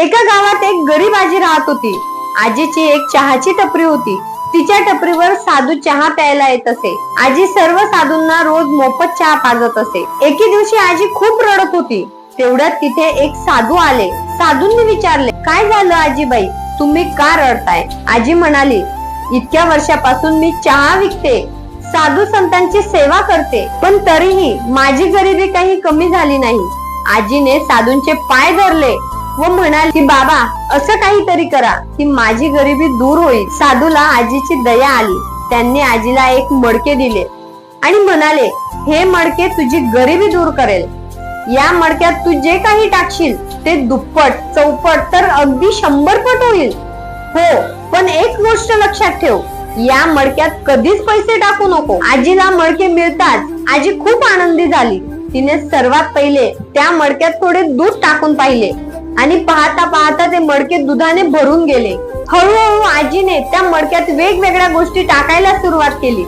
एका गावात एक गरीब आजी राहत होती. आजीची एक चहाची टपरी होती. तिच्या टपरीवर साधू चहा प्यायला येत असे. आजी सर्व साधूंना रोज मोफत चहा पाजत असे. एके दिवशी आजी खूप रडत होती. तेवढ्यात तिथे एक साधू आले. साधूंनी विचारले काय झालं आजीबाई? तुम्ही का रडताय? आजी म्हणाली इतक्या वर्षापासून मी चहा विकते. साधू संतांची सेवा करते. पण तरीही माझी गरिबी काही कमी झाली नाही. आजीने साधूंचे पाय धरले. व म्हणाले की बाबा असं काहीतरी करा की माझी गरिबी दूर होईल. साधूला आजीची दया आली. त्यांनी आजीला एक मडके दिले आणि म्हणाले हे मडके तुझी गरिबी दूर करेल. या मडक्यात तू जे काही टाकशील ते दुप्पट चौपट तर अगदी शंभर पट होईल. हो पण एक गोष्ट लक्षात ठेव. या मडक्यात कधीच पैसे टाकू नको. आजीला मडके मिळताच आजी खूप आनंदी झाली. तिने सर्वात पहिले त्या मडक्यात थोडे दूध टाकून पाहिले. आणि पाहता पाहता ते मडके दुधाने भरून गेले. हळूहळू आजीने त्या मडक्यात वेगवेगळ्या गोष्टी टाकायला सुरुवात केली.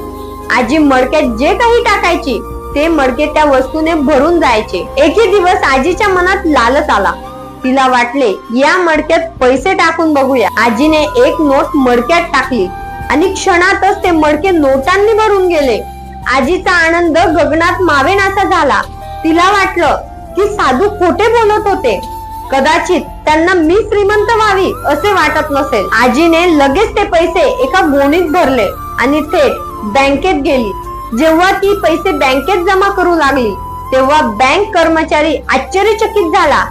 आजी मडक्यात जे काही टाकायची ते मडके त्या वस्तूने भरून जायचे. एके दिवस आजीच्या मनात लालच आला. तिला वाटले या मडक्यात पैसे टाकून बघूया. आजीने एक नोट मडक्यात टाकली आणि क्षणातच ते मडके नोटांनी भरून गेले. आजीचा आनंद गगनात मावेनासा झाला. तिला वाटलं की साधू खोटे बोलत होते. कदाचित त्यांना मी श्रीमंत व्हावी असे वाटत नसेल. आजीने लगेच ते पैसे एका गोणीत भरले आणि थेट बँकेत गेली. जेव्हा ती पैसे बँकेत जमा करू लागली तेव्हा बँक कर्मचारी आश्चर्यचकित झाला.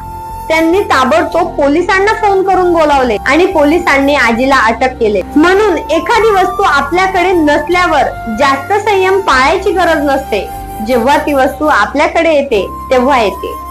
त्यांनी ताबडतोब पोलिसांना फोन करून बोलावले आणि पोलिसांनी आजीला अटक केले. म्हणून एखादी वस्तू आपल्याकडे नसल्यावर जास्त संयम पाळायची गरज नसते. जेव्हा ती वस्तू आपल्याकडे येते तेव्हा येते.